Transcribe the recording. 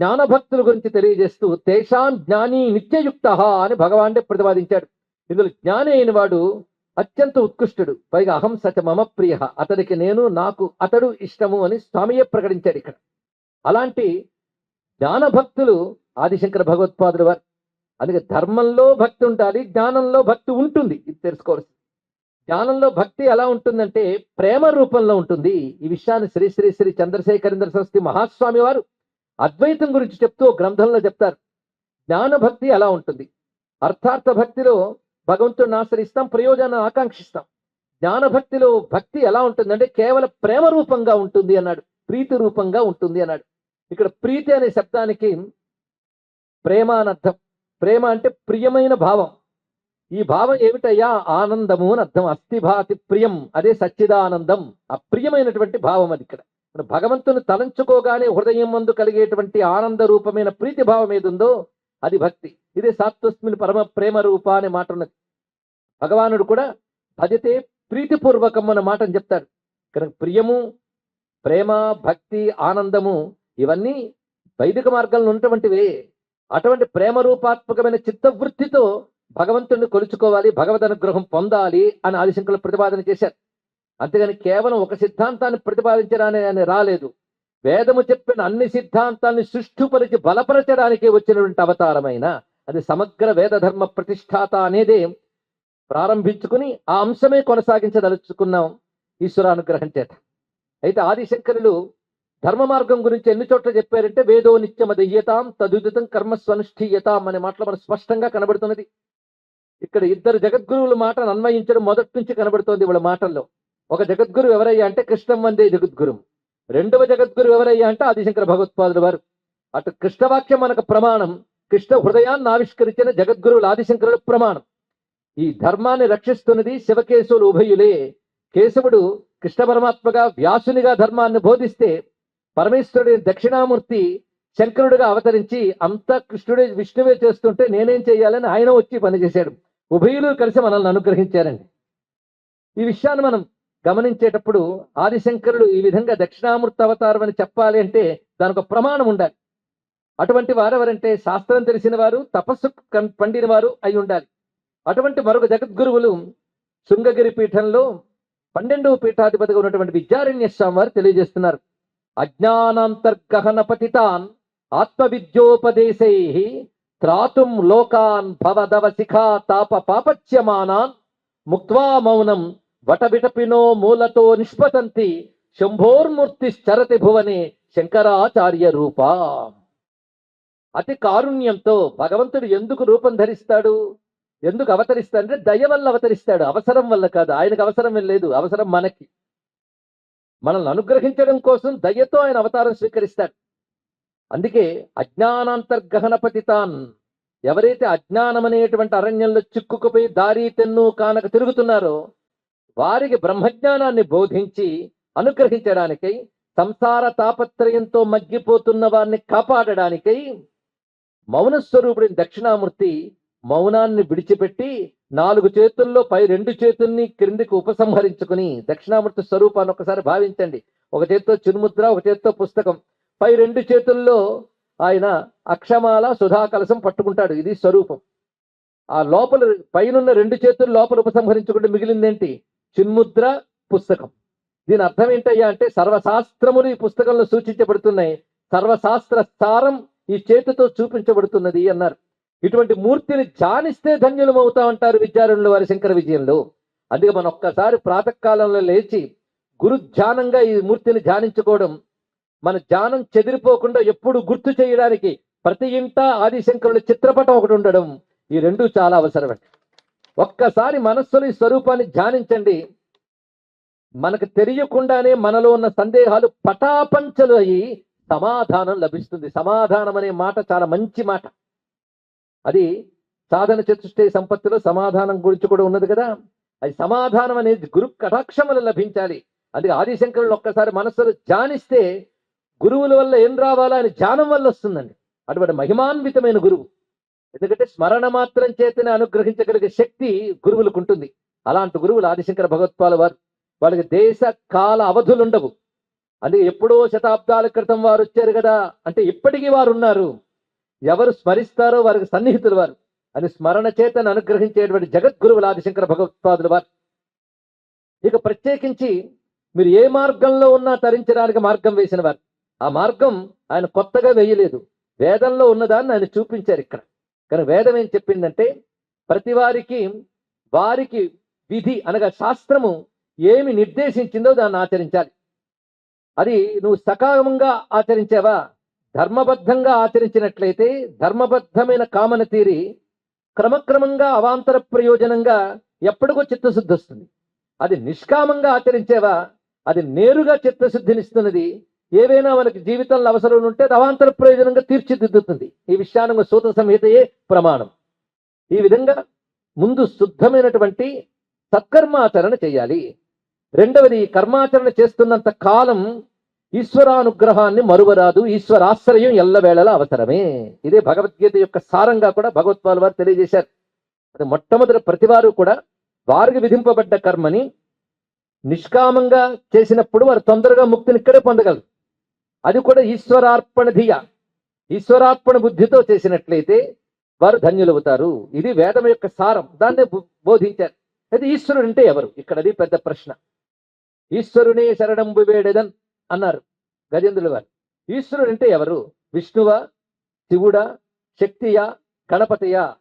జ్ఞానభక్తుల గురించి తెలియజేస్తూ తేషాం జ్ఞాని నిత్యయుక్త అని భగవానుడే ప్రతిపాదించాడు. ఇందులో జ్ఞాని అయిన వాడు అత్యంత ఉత్కృష్టుడు. పైగా అహం సచ మమ ప్రియ. అతడికి నేను నాకు అతడు ఇష్టము అని స్వామియే ప్రకటించాడు ఇక్కడ. అలాంటి జ్ఞానభక్తులు ఆదిశంకర భగవత్పాదుడు వారు. అందుకే ధర్మంలో భక్తి ఉండాలి జ్ఞానంలో భక్తి ఉంటుంది. ఇది తెలుసుకోవాల్సి జ్ఞానంలో భక్తి ఎలా ఉంటుందంటే ప్రేమ రూపంలో ఉంటుంది. ఈ విషయాన్ని శ్రీ శ్రీ శ్రీ చంద్రశేఖరేంద్ర సరస్వతి మహాస్వామి వారు అద్వైతం గురించి చెప్తూ గ్రంథంలో చెప్తారు. జ్ఞాన భక్తి ఎలా ఉంటుంది? అర్థార్థ భక్తిలో భగవంతుడిని ఆశ్రయిస్తాం ప్రయోజనాన్ని ఆకాంక్షిస్తాం. జ్ఞాన భక్తిలో భక్తి ఎలా ఉంటుందంటే కేవలం ప్రేమ రూపంగా ఉంటుంది అన్నాడు. ప్రీతి రూపంగా ఉంటుంది అన్నాడు. ఇక్కడ ప్రీతి అనే శబ్దానికి ప్రేమ అని అర్థం. ప్రేమ అంటే ప్రియమైన భావం. ఈ భావం ఏమిటయ్యా? ఆనందము అని అర్థం. అస్థిభాతి ప్రియం. అదే సచ్చిదానందం. అప్రియమైనటువంటి ప్రియమైనటువంటి భావం అది ఇక్కడ. భగవంతుని తలంచుకోగానే హృదయం మందు కలిగేటువంటి ఆనంద రూపమైన ప్రీతి భావం ఏది ఉందో అది భక్తి. ఇదే సాత్వస్మిన్ పరమ ప్రేమ రూప అనే మాట ఉన్నది భగవానుడు కూడా భజతే ప్రీతిపూర్వకం అన్న మాటని చెప్తాడు. కనుక ప్రియము ప్రేమ భక్తి ఆనందము ఇవన్నీ వైదిక మార్గంలో ఉన్నటువంటివే. అటువంటి ప్రేమ రూపాత్మకమైన చిత్తవృత్తితో భగవంతుడిని కొలుచుకోవాలి భగవద్ అనుగ్రహం పొందాలి అని ఆదిశంకులు ప్రతిపాదన చేశారు. అంతేగాని కేవలం ఒక సిద్ధాంతాన్ని ప్రతిపాదించడానికి ఆయన రాలేదు. వేదము చెప్పిన అన్ని సిద్ధాంతాన్ని సుష్ఠుపరిచి బలపరచడానికి వచ్చినటువంటి అవతారమైన అది సమగ్ర వేద ధర్మ ప్రతిష్టాత అనేదే ప్రారంభించుకుని ఆ అంశమే కొనసాగించదలుచుకున్నాం ఈశ్వరానుగ్రహం చేత. అయితే ఆదిశంకరులు ధర్మ మార్గం గురించి ఎన్ని చోట్ల చెప్పారంటే వేదో నిత్యమదయ్యతాం తదుదితం కర్మస్వనుష్ఠీయతాం అనే మాటలు మనకు స్పష్టంగా కనబడుతున్నది. ఇక్కడ ఇద్దరు జగద్గురువుల మాటను అన్వయించడం మొదటి నుంచి కనబడుతోంది వాళ్ళ మాటల్లో. ఒక జగద్గురు ఎవరయ్యా అంటే కృష్ణం వందే జగద్గురు. రెండవ జగద్గురు ఎవరయ్యా అంటే ఆదిశంకర భగవత్పాదుల వారు. అటు కృష్ణవాక్యం మనకు ప్రమాణం కృష్ణ హృదయాన్ని ఆవిష్కరించిన జగద్గురువులు ఆదిశంకరుడు ప్రమాణం. ఈ ధర్మాన్ని రక్షిస్తున్నది శివకేశవులు ఉభయులే. కేశవుడు కృష్ణ పరమాత్మగా వ్యాసునిగా ధర్మాన్ని బోధిస్తే పరమేశ్వరుడి దక్షిణామూర్తి శంకరుడిగా అవతరించి అంతా కృష్ణుడే విష్ణువే చేస్తుంటే నేనేం చేయాలని ఆయన వచ్చి పనిచేశాడు. ఉభయులు కలిసి మనల్ని అనుగ్రహించారండి. ఈ విషయాన్ని మనం గమనించేటప్పుడు ఆదిశంకరుడు ఈ విధంగా దక్షిణామూర్తి అవతారం అని చెప్పాలి అంటే దానికి ఒక ప్రమాణం ఉండాలి. అటువంటి వారెవరంటే శాస్త్రం తెలిసిన వారు తపస్సు కన్- పండిన వారు అయి ఉండాలి. అటువంటి మరొక జగద్గురువులు శృంగగిరి పీఠంలో పన్నెండవ పీఠాధిపతిగా ఉన్నటువంటి విద్యారణ్య స్వామి వారు తెలియజేస్తున్నారు. అజ్ఞానాంతర్గహన పతితాన్ ఆత్మవిద్యోపదేశై త్రాతుం లోకాన్ భవదవ శిఖా తాప పాపచ్యమానాన్ ముక్త్వా మౌనం వటవిటపినో మూలతో నిష్పతంతి శంభోర్మూర్తి చరతి భువనే శంకరాచార్య రూప. అతి కారుణ్యంతో భగవంతుడు ఎందుకు రూపం ధరిస్తాడు? ఎందుకు అవతరిస్తాడు? అంటే దయ వల్ల అవతరిస్తాడు. అవసరం వల్ల కాదు. ఆయనకు అవసరం లేదు. అవసరం మనకి. మనల్ని అనుగ్రహించడం కోసం దయతో ఆయన అవతారం స్వీకరిస్తాడు. అందుకే అజ్ఞానాంతర్గహన తాన్ ఎవరైతే అజ్ఞానం అనేటువంటి అరణ్యంలో చిక్కుకుపోయి దారి తెన్ను కానక తిరుగుతున్నారో వారికి బ్రహ్మజ్ఞానాన్ని బోధించి అనుగ్రహించడానికై సంసార తాపత్రయంతో మగ్గిపోతున్న వారిని కాపాడడానికై మౌన స్వరూపుడిని దక్షిణామూర్తి మౌనాన్ని విడిచిపెట్టి నాలుగు చేతుల్లో పై రెండు చేతుల్ని క్రిందికి ఉపసంహరించుకుని దక్షిణామూర్తి స్వరూపాన్ని ఒకసారి భావించండి. ఒక చేత్తో చిన్ముద్ర ఒక చేత్తో పుస్తకం. పై రెండు చేతుల్లో ఆయన అక్షమాల సుధా కలసం పట్టుకుంటాడు. ఇది స్వరూపం. ఆ లోపల పైనున్న రెండు చేతులు లోపల ఉపసంహరించుకుంటే మిగిలిందేంటి? చిన్ముద్ర పుస్తకం. దీని అర్థం ఏంటయ్యా అంటే సర్వశాస్త్రములు ఈ పుస్తకంలో సూచించబడుతున్నాయి. సర్వశాస్త్ర సారం ఈ చేతితో చూపించబడుతున్నది అన్నారు. ఇటువంటి మూర్తిని ధ్యానిస్తే ధన్యులం అవుతా ఉంటారు విద్యారణులు వారి శంకర విజయంలో. అందుకే మనం ఒక్కసారి ప్రాతకాలంలో లేచి గురు ధ్యానంగా ఈ మూర్తిని ధ్యానించుకోవడం మన ధ్యానం చెదిరిపోకుండా ఎప్పుడు గుర్తు చేయడానికి ప్రతి ఇంట ఆదిశంకరుల చిత్రపటం ఒకటి ఉండడం ఈ రెండు చాలా అవసరమండి. ఒక్కసారి మనస్సులో ఈ స్వరూపాన్ని ధ్యానించండి. మనకు తెలియకుండానే మనలో ఉన్న సందేహాలు పటాపంచలు అయ్యి సమాధానం లభిస్తుంది. సమాధానం అనే మాట చాలా మంచి మాట. అది సాధన చతుష్టయ సంపత్తిలో సమాధానం గురించి కూడా ఉన్నది కదా. అది సమాధానం అనేది గురు కటాక్షములు లభించాలి. అది ఆదిశంకరులు ఒక్కసారి మనస్సులో ధ్యానిస్తే గురువుల వల్ల ఏం రావాలా? అని ధ్యానం వల్ల వస్తుందండి. అటువంటి మహిమాన్వితమైన గురువు. ఎందుకంటే స్మరణ మాత్రం చేతనే అనుగ్రహించగలిగే శక్తి గురువులకు ఉంటుంది. అలాంటి గురువులు ఆదిశంకర భగవత్పాల వారు వాళ్ళకి దేశ కాల అవధులు ఉండవు. అందుకే ఎప్పుడో శతాబ్దాల క్రితం వారు వచ్చారు కదా అంటే ఇప్పటికీ వారు ఉన్నారు. ఎవరు స్మరిస్తారో వారికి సన్నిహితులు వారు. అని స్మరణ చేతను అనుగ్రహించేటువంటి జగద్గురువులు ఆదిశంకర భగవత్పాదులు వారు. ఇక ప్రత్యేకించి మీరు ఏ మార్గంలో ఉన్నా తరించడానికి మార్గం వేసిన వారు. ఆ మార్గం ఆయన కొత్తగా వేయలేదు. వేదంలో ఉన్నదాన్ని ఆయన చూపించారు ఇక్కడ. కానీ వేదం ఏం చెప్పిందంటే ప్రతి వారికి వారికి విధి అనగా శాస్త్రము ఏమి నిర్దేశించిందో దాన్ని ఆచరించాలి. అది నువ్వు సకాలంగా ఆచరించావా? ధర్మబద్ధంగా ఆచరించినట్లయితే ధర్మబద్ధమైన కామన తీరి క్రమక్రమంగా అవాంతర ప్రయోజనంగా ఎప్పటికో చిత్తశుద్ధి వస్తుంది. అది నిష్కామంగా ఆచరించేవా? అది నేరుగా చిత్తశుద్ధినిస్తున్నది ఏవైనా మనకి జీవితంలో అవసరం ఉంటే రవాంతర అవాంతర ప్రయోజనంగా తీర్చిదిద్దుతుంది. ఈ విషయాన్ని సూత సంహితయే ప్రమాణం. ఈ విధంగా ముందు శుద్ధమైనటువంటి సత్కర్మాచరణ చేయాలి. రెండవది ఈ కర్మాచరణ చేస్తున్నంత కాలం ఈశ్వరానుగ్రహాన్ని మరువరాదు. ఈశ్వరాశ్రయం ఎల్లవేళలా అవసరమే. ఇదే భగవద్గీత యొక్క సారంగా కూడా భగవత్పాల్ వారు తెలియజేశారు. అది మొట్టమొదటి ప్రతివారు కూడా వారికి విధింపబడ్డ కర్మని నిష్కామంగా చేసినప్పుడు వారు తొందరగా ముక్తిని ఇక్కడే పొందగలరు. అది కూడా ఈశ్వరార్పణ ధియ ఈశ్వరార్పణ బుద్ధితో చేసినట్లయితే వారు ధన్యులవుతారు. ఇది వేదం యొక్క సారం. దాన్నే బోధించారు. అయితే ఈశ్వరుడు అంటే ఎవరు? ఇక్కడ అది పెద్ద ప్రశ్న. ఈశ్వరునే శరణంబు వేడెదన్ అన్నారు గజేంద్రుల వారు. ఈశ్వరుడు అంటే ఎవరు? విష్ణువా? శివుడా? శక్తియా? గణపతియా?